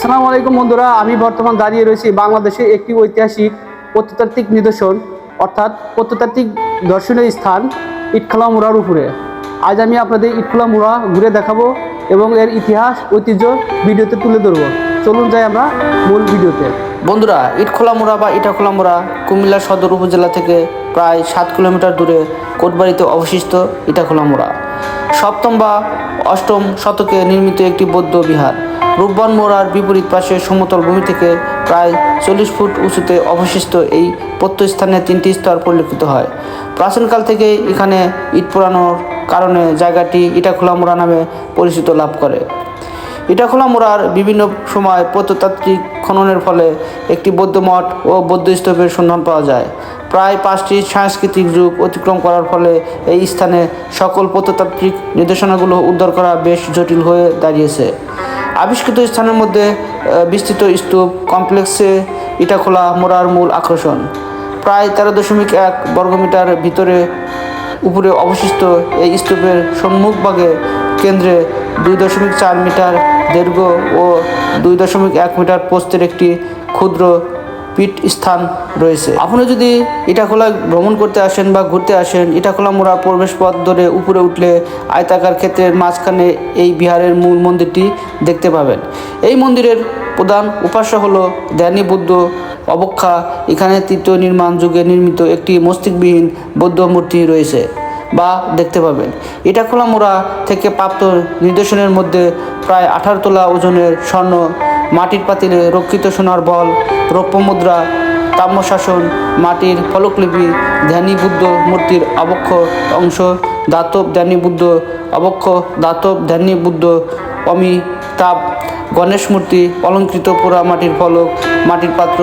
আসসালামু আলাইকুম বন্ধুরা, আমি বর্তমান দাঁড়িয়ে রয়েছি বাংলাদেশে একটি ঐতিহাসিক প্রত্নতাত্ত্বিক নিদর্শন, অর্থাৎ প্রত্নতাত্ত্বিক দর্শনীয় স্থান ইটখলা মুড়ার উপরে। আজ আমি আপনাদের ইটখলা মুড়া ঘুরে দেখাবো এবং এর ইতিহাস, ঐতিহ্য ভিডিওতে তুলে ধরবো। চলুন যাই আমরা মূল ভিডিওতে। বন্ধুরা ইটখোলামোড়া বা ইটাখোলামোড়া কুমিল্লা সদর উপজেলা থেকে প্রায় সাত কিলোমিটার দূরে কোটবাড়িতে অবশিষ্ট ইটাখোলামোড়া সপ্তম বা অষ্টম শতকে নির্মিত একটি বৌদ্ধ বিহার। রূপবান মোড়ার বিপরীত পাশে সমতল ভূমি থেকে প্রায় চল্লিশ ফুট উঁচুতে অবশিষ্ট এই প্রত্যস্থানে তিনটি স্তর পরিলক্ষিত হয়। প্রাচীনকাল থেকে এখানে ইট পোড়ানোর কারণে জায়গাটি ইটাখোলা মোড়া নামে পরিচিত লাভ করে। ইটাখোলা মোড়ার বিভিন্ন সময় প্রত্নতাত্ত্বিক খননের ফলে একটি বৌদ্ধ মঠ ও বৌদ্ধ স্তূপের সন্ধান পাওয়া যায়। প্রায় পাঁচটি সাংস্কৃতিক যুগ অতিক্রম করার ফলে এই স্থানে সকল প্রত্নতাত্ত্বিক নির্দেশনাগুলো উদ্ধার করা বেশ জটিল হয়ে দাঁড়িয়েছে। আবিষ্কৃত স্থানের মধ্যে বিস্তৃত স্তূপ, কমপ্লেক্সে ইটাখোলা মোড়ার মূল আকর্ষণ। প্রায় তেরো দশমিক এক বর্গমিটার ভিতরে, উপরে অবশিষ্ট এই স্তূপের সম্মুখভাগে কেন্দ্রে দুই দশমিক চার মিটার দৈর্ঘ্য ও দুই দশমিক এক মিটার পোস্তের একটি ক্ষুদ্র পীঠ স্থান রয়েছে। আপনি যদি ইটাখোলা ভ্রমণ করতে আসেন বা ঘুরতে আসেন ইটাখোলা মোড়া প্রবেশ পথ ধরে উপরে উঠলে আয়তাকার ক্ষেত্রের মাঝখানে এই বিহারের মূল মন্দিরটি দেখতে পাবেন। এই মন্দিরের প্রধান উপাস্য হল ধ্যানী বুদ্ধ অবক্ষা। এখানে তৃতীয় নির্মাণ যুগে নির্মিত একটি মস্তিষ্কবিহীন বৌদ্ধ মূর্তি রয়েছে বা দেখতে পাবেন। এটা খোলা মোড়া থেকে প্রাপ্ত নির্দেশনের মধ্যে প্রায় আঠারো তোলা ওজনের স্বর্ণ মাটির পাতিলে রক্ষিত সোনার বল রৌপ্য মুদ্রা তাম্রশাসন, মাটির ফলকলিপি ধ্যানী বুদ্ধ মূর্তির অবক্ষ অংশ, দাতব ধ্যানী বুদ্ধ আবক্ষ দাতব ধ্যানী বুদ্ধ অমিতাভ, গণেশ মূর্তি, অলঙ্কৃত পোড়া মাটির ফলক, মাটির পাত্র,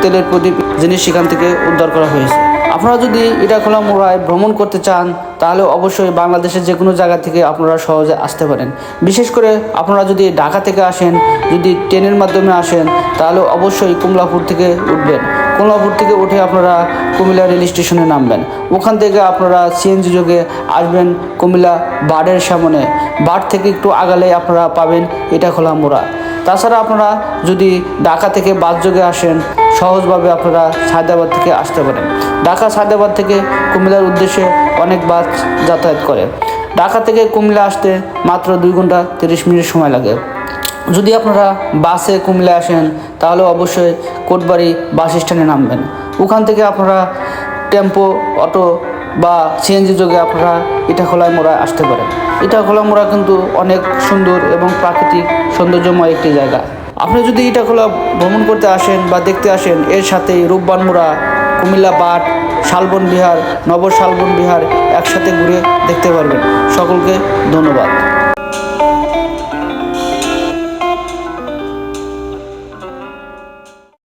তেলের প্রদীপ জিনিস সেখান থেকে উদ্ধার করা হয়েছে। আপনারা যদি ইটাখোলা মোড়ায় ভ্রমণ করতে চান, তাহলে অবশ্যই বাংলাদেশের যে কোনো জায়গা থেকে আপনারা সহজে আসতে পারেন। বিশেষ করে আপনারা যদি ঢাকা থেকে আসেন, যদি ট্রেনের মাধ্যমে আসেন, তাহলে অবশ্যই কমলাপুর থেকে উঠবেন। কমলাপুর থেকে উঠে আপনারা কুমিল্লা রেল স্টেশনে নামবেন। ওখান থেকে আপনারা সিএনজি যোগে আসবেন কুমিল্লা বাড়ের সামনে। বাড় থেকে একটু আগালে আপনারা পাবেন ইটাখোলা মোড়া। তাছাড়া আপনারা যদি ঢাকা থেকে বাস যোগে আসেন সহজভাবে আপনারা সায়দাবাদ থেকে আসতে পারেন। ঢাকা সায়দাবাদ থেকে কুমিল্লার উদ্দেশ্যে অনেক বাস যাতায়াত করে। ঢাকা থেকে কুমিল্লা আসতে মাত্র দুই ঘণ্টা তিরিশ মিনিট সময় লাগে। যদি আপনারা বাসে কুমিল্লা আসেন, তাহলে অবশ্যই কোটবাড়ি বাস স্ট্যান্ডে নামবেন। ওখান থেকে আপনারা টেম্পো, অটো বা সিএনজি যোগে আপনারা ইটাখোলায় মোড়ায় আসতে পারেন। ইটাখোলা মোড়া কিন্তু অনেক সুন্দর এবং প্রাকৃতিক সৌন্দর্যময় একটি জায়গা। আপনি যদি ইটাখোলা ভ্রমণ করতে আসেন বা দেখতে আসেন, এর সাথে রূপবান মোড়া কুমিল্লা বাট, শালবন বিহার নব শালবন বিহার একসাথে ঘুরে দেখতে পারবেন। সকলকে ধন্যবাদ।